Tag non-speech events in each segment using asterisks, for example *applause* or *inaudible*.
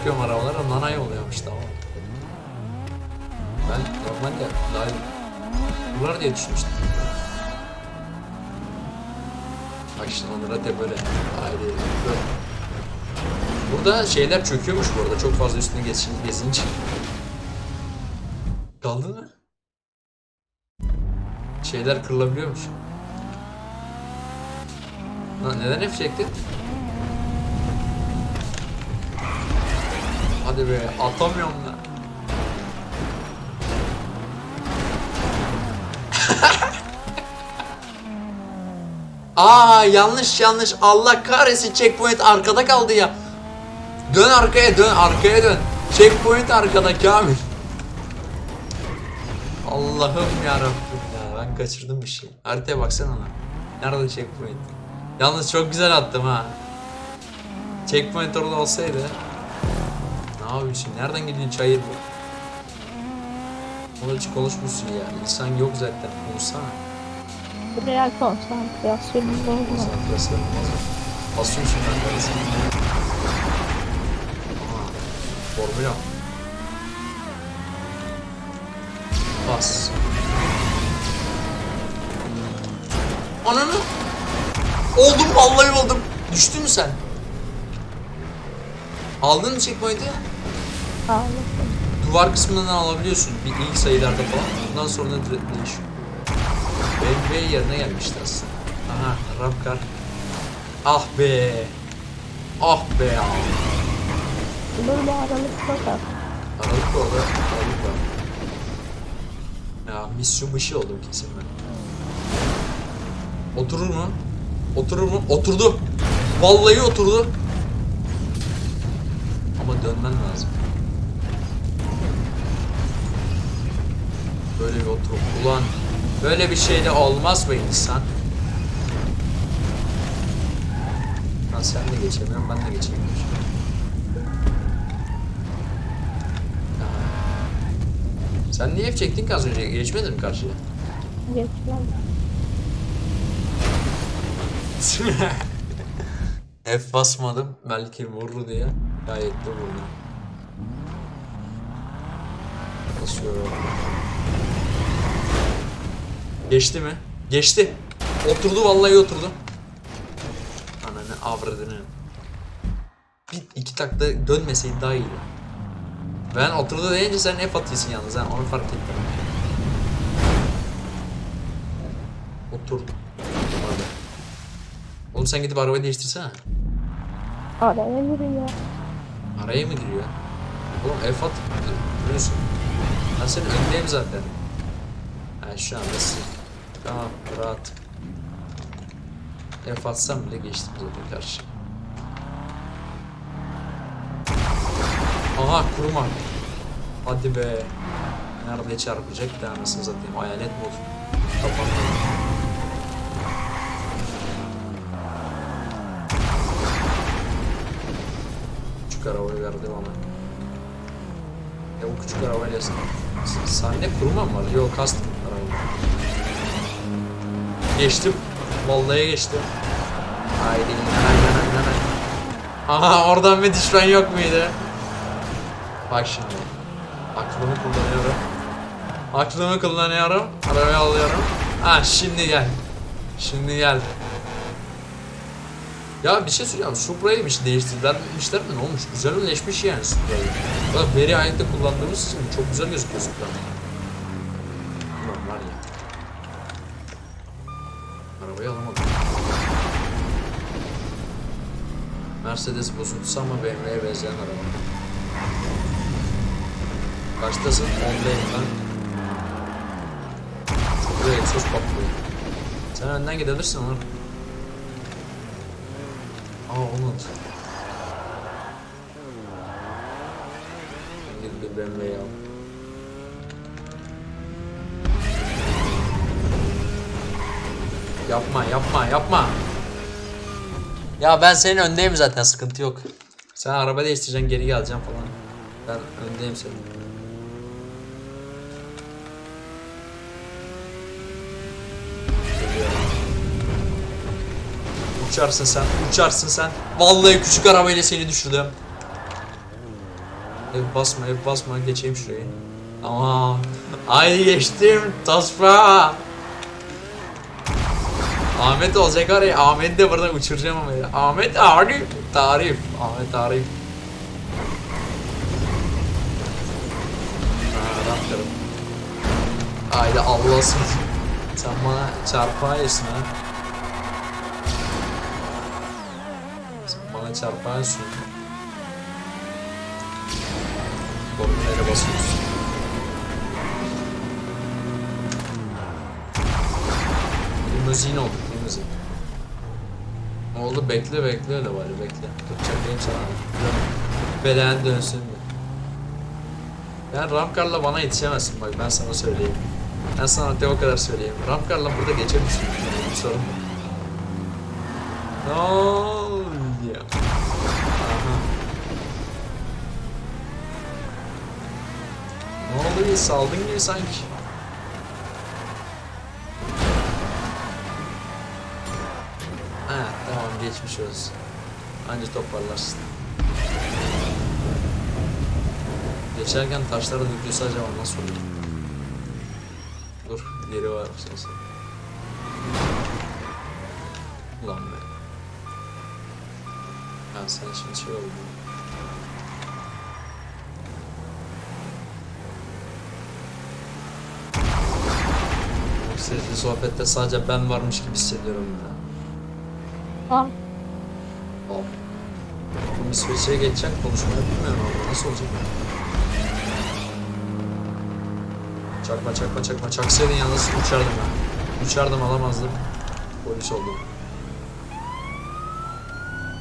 Bakıyorum arabalara nanay oluyormuş tamam. Ben normalde daha bunlar diye düşünmüştüm. Bak işte onlara da böyle ayrı böyle. Burada şeyler çöküyormuş bu arada çok fazla üstüne geçin, gezince. Kaldı mı? Şeyler kırılabiliyormuş. Lan neden F çektin? Hadi be atamıyorum da. *laughs* Aa yanlış yanlış Allah kahretsin checkpoint arkada kaldı ya. Dön arkaya dön arkaya dön. Checkpoint arkada Kamil. Allah'ım ya ya ben kaçırdım bir şey. Haritaya baksana lan. Nerede checkpoint? Yalnız çok güzel attım ha. Checkpoint orada olsaydı. Yapıyorsun? Nereden gidiyorsun çayır bu? Orada hiç konuşmuşsun ya. İnsan yok zaten. Konuşsana. Real konsantrasyonum bozma. Konsantrasyon olmaz mı? Basıyorsun ben kardeşim. Aa, Formula. Bas. Ananı. Oldum vallahi oldum. Düştün mü sen? Aldın mı checkpoint'i? Duvar kısmından alabiliyorsun bir ilk sayılarda falan. Bundan sonra direkt değişiyor. BMW yerine gelmişti aslında. Aha Rapkar. Ah be. Ah be ya. Dur bu aralık bakar. Aralık orada. Aralık var. Ya Mitsubishi oldum kesin ben. Oturur mu? Oturur mu? Oturdu. Vallahi oturdu. Ama dönmen lazım. Böyle bir oturup ulan böyle bir şey de olmaz mı insan? Lan sen de geçemiyorsun ben de geçemiyorum. Sen niye F çektin ki az önce? Geçmedin mi karşıya? Geçmem. *laughs* F basmadım belki vurur diye. Gayet de vurdu. Basıyorum. Geçti mi? Geçti. Oturdu vallahi oturdu. Ananı avradını. Bir iki takla dönmeseydi daha iyiydi. Ben oturdu deyince sen F atıyorsun yalnız ha onu fark ettim. Oturdu. Hadi. Oğlum sen gidip arabayı değiştirsene. Araya giriyor. Araya mı giriyor? Oğlum F at. Biliyorsun. Ben senin öndeyim zaten. Ha şu an nasıl? Tamam rahat. F atsam bile geçtim zaten karşı. Aha kurma. Hadi be. Nerede çarpacak da anasını satayım. Hayalet mod. Kapandı. Küçük arabayı verdim ama. Ya bu küçük arabayla sahne kurma mı var? Yok kastım arabayı. Geçtim. Vallahi geçtim. Haydi. Aha oradan bir düşman yok muydu? Bak şimdi. Aklımı kullanıyorum. Aklımı kullanıyorum. Arabayı alıyorum. Ha şimdi gel. Şimdi gel. Ya bir şey söyleyeceğim. Supra'ymış değiştirdiler demişler mi? Ne olmuş? Güzelleşmiş yani Supra'yı. Bak veri ayette kullandığımız için çok güzel gözüküyor Supra. Ulan var ya. Arabayı alamadım. Mercedes bozuntusu ama BMW'ye benzeyen araba. Kaçtasın? 10'dayım ben. Güzel egzoz patlıyor. Sen önden gidebilirsin Onur. Aa unut. Gidip bir BMW'yi al. Yapma yapma yapma. Ya ben senin öndeyim zaten sıkıntı yok. Sen araba değiştireceksin geri geleceksin falan. Ben öndeyim senin. Uçarsın sen, uçarsın sen. Vallahi küçük arabayla seni düşürdüm. Ev basma ev basma geçeyim şurayı. Tamam. Ay geçtim Tospa. Ahmet olacak araya. Ahmet de buradan uçuracağım ama ya. Ahmet Arif. Tarif. Ahmet Arif. Haydi Allah'sın. Sen bana çarpıyorsun ha. Sen bana çarpıyorsun. Korkulara basıyorsun. Limuzin olduk Oldu bekle bekle öyle bari bekle. Tutacak benim sana. Belen dönsün mü? Yani Ramkar'la bana yetişemezsin bak ben sana söyleyeyim. Ben sana de o kadar söyleyeyim. Ramkar'la burada geçer misin? Bir sorun mu? Aha. Ne oldu saldın gibi sanki. Geçmiş olsun. Anca toparlarsın. Geçerken taşlara dökülse acaba nasıl olur? Dur yeri var sesi. Ulan be. Ha sen şimdi şey oldu. Sesli sohbette sadece ben varmış gibi hissediyorum ya. Ah. Bu İsveç'e geçecek konuşmayı bilmiyorum ama nasıl olacak? Çakma çakma çakma çaksaydın yalnız uçardım ben. Uçardım alamazdım. Polis oldum.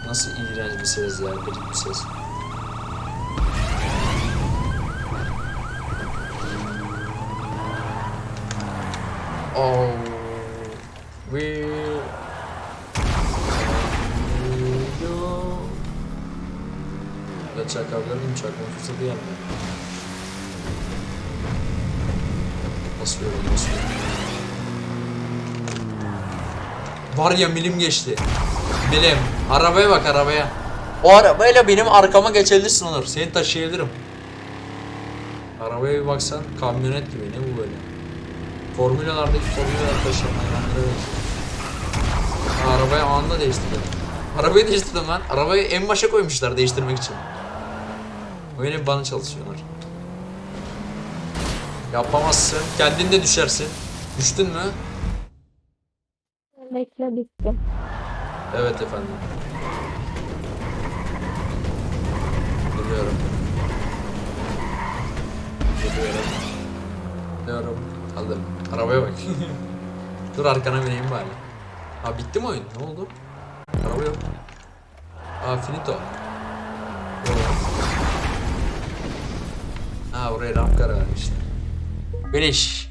Nasıl iğrenç bir ses ya, garip bir ses. Oh, we çakabilir miyim? Çakma fırsatı gelmiyor. Basıyorum, basıyorum. Var ya milim geçti. Milim. Arabaya bak arabaya. O arabayla benim arkama geçebilirsin Onur. Seni taşıyabilirim. Arabaya bir baksan kamyonet gibi ne bu böyle? Formülalardaki formülalar taşıyan hayvanlara benziyor. Ha, Arabayı anında değiştirdim. Arabayı değiştirdim lan. Arabayı en başa koymuşlar değiştirmek için. Öyle bana çalışıyorlar. Yapamazsın. Kendin de düşersin. Düştün mü? bekle bittim. Evet efendim. Geliyorum. Geliyorum. Geliyorum. Aldım. Arabaya bak. *laughs* Dur arkana bineyim bari. Ha bitti mi oyun? Ne oldu? Araba yok. Aa finito. Yok. Ha buraya ramkara vermişler. Finish.